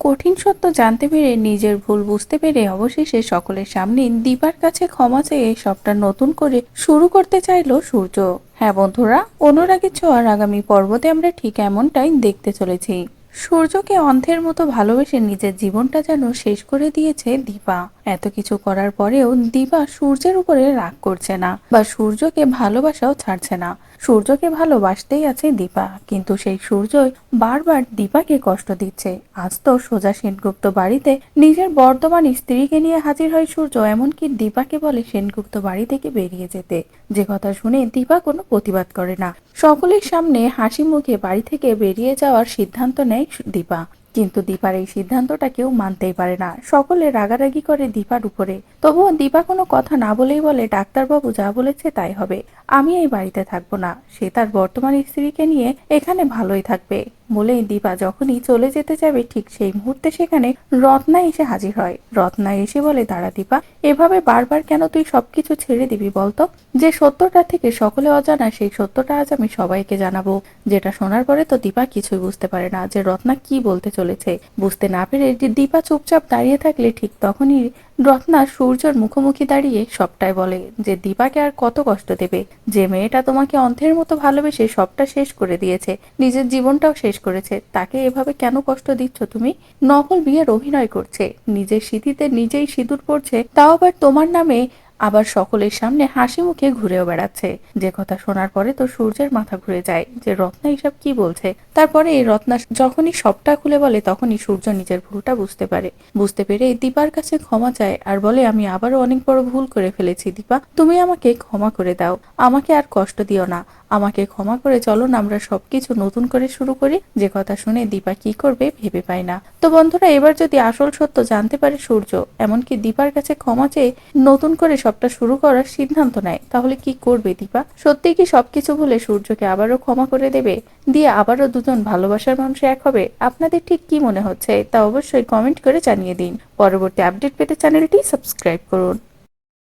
কঠিন সত্য জানতে পেরে নিজের ভুল বুঝতে পেরে অবশেষে সকলের সামনে দীপার কাছে ক্ষমা চেয়ে সবটা নতুন করে শুরু করতে চাইল সূর্য। হ্যাঁ বন্ধুরা, অনুরাগের ছোঁয়ার আগামী পর্বতে আমরা ঠিক এমনটাই দেখতে চলেছি। সূর্যকে অন্ধের মতো ভালোবেসে নিজের জীবনটা যেন শেষ করে দিয়েছে দীপা। এত কিছু করার পরেও দীপা সূর্যের উপরে রাগ করছে না বা সূর্যকে ভালোবাসাও ছাড়ছে না। সূর্যকে ভালোবাসতেই আছে দীপা, কিন্তু সেই সূর্যই বারবার দীপাকে কষ্ট দিচ্ছে। আজ তো সোজা সেনগুপ্ত বাড়িতে নিজের বর্তমান স্ত্রীকে নিয়ে হাজির হয় সূর্য, এমনকি দীপাকে বলে সেনগুপ্ত বাড়ি থেকে বেরিয়ে যেতে। যে কথা শুনে দীপা কোনো প্রতিবাদ করে না। সকলের সামনে হাসি মুখে বাড়ি থেকে বেরিয়ে যাওয়ার সিদ্ধান্ত নেয় দীপা। কিন্তু দীপার এই সিদ্ধান্তটা কেউ মানতেই পারে না। সকলে রাগারাগি করে দীপার উপরে। তবুও দীপা কোনো কথা না বলেই বলে, ডাক্তারবাবু যা বলেছে তাই হবে। আমি এই বাড়িতে থাকব না। সে তার বর্তমান স্ত্রীকে নিয়ে এখানে ভালোই থাকবে। বলেই দীপা যখনই চলে যেতে যাবে, ঠিক সেই মুহূর্তে সেখানে রত্না এসে হাজির হয়। রত্না এসে বলে, দাঁড়া দীপা, এভাবে বারবার কেন তুই সবকিছু ছেড়ে দিবি বলতো? যে সত্যটা থেকে সকলে অজানা, সেই সত্যটা আজ আমি সবাইকে জানাব। যেটা শোনার পরে তো দীপা কিছুই বুঝতে পারে না যে রত্না কি বলতে চলেছে। বুঝতে না পেরে দীপা চুপচাপ দাঁড়িয়ে থাকলে ঠিক তখনই রত্না সূর্যর মুখোমুখি দাঁড়িয়ে সবটাই বলে যে, দীপাকে আর কত কষ্ট দেবে? যে মেয়েটা তোমাকে অন্ধের মতো ভালোবেসে সবটা শেষ করে দিয়েছে, নিজের জীবনটাও শেষ করেছে, তাকে এভাবে কেন কষ্ট দিচ্ছ তুমি? নকল বিয়ের অভিনয় করছে, নিজের স্মৃতিতে নিজেই সিঁদুর পড়ছে, তাও আবার তোমার নামে আবার সকলের সামনে হাসি মুখে ঘুরেও বেড়াচ্ছে। যে কথা শোনার পরে তো সূর্যের মাথা ঘুরে যায় যে, রত্না এসব কি বলছে? তারপরে এই রত্না যখনই সবটা খুলে বলে, তখনই সূর্য নিজের ভুলটা বুঝতে পারে। বুঝতে পেরে দীপার কাছে ক্ষমা চায় আর বলে, আমি আবারও অনেক বড় ভুল করে ফেলেছি দীপা। তুমি আমাকে ক্ষমা করে দাও। আমাকে আর কষ্ট দিও না। আমাকে ক্ষমা করে চলো না, আমরা সবকিছু নতুন করে শুরু করি। যে কথা শুনে দীপা কি করবে ভেবে পায় না। তো বন্ধুরা, এবার যদি আসল সত্য জানতে পারে সূর্য, এমনকি দীপার কাছে ক্ষমা চেয়ে নতুন করে সবটা শুরু করার সিদ্ধান্ত নেয়। তাহলে কি করবে দীপা? সত্যি কি সবকিছু ভুলে সূর্যকে আবারও ক্ষমা করে দেবে? দিয়ে আবারও দুজন ভালোবাসার মানুষ এক হবে? আপনাদের ঠিক কি মনে হচ্ছে তা অবশ্যই কমেন্ট করে জানিয়ে দিন। পরবর্তী আপডেট পেতে চ্যানেলটি সাবস্ক্রাইব করুন।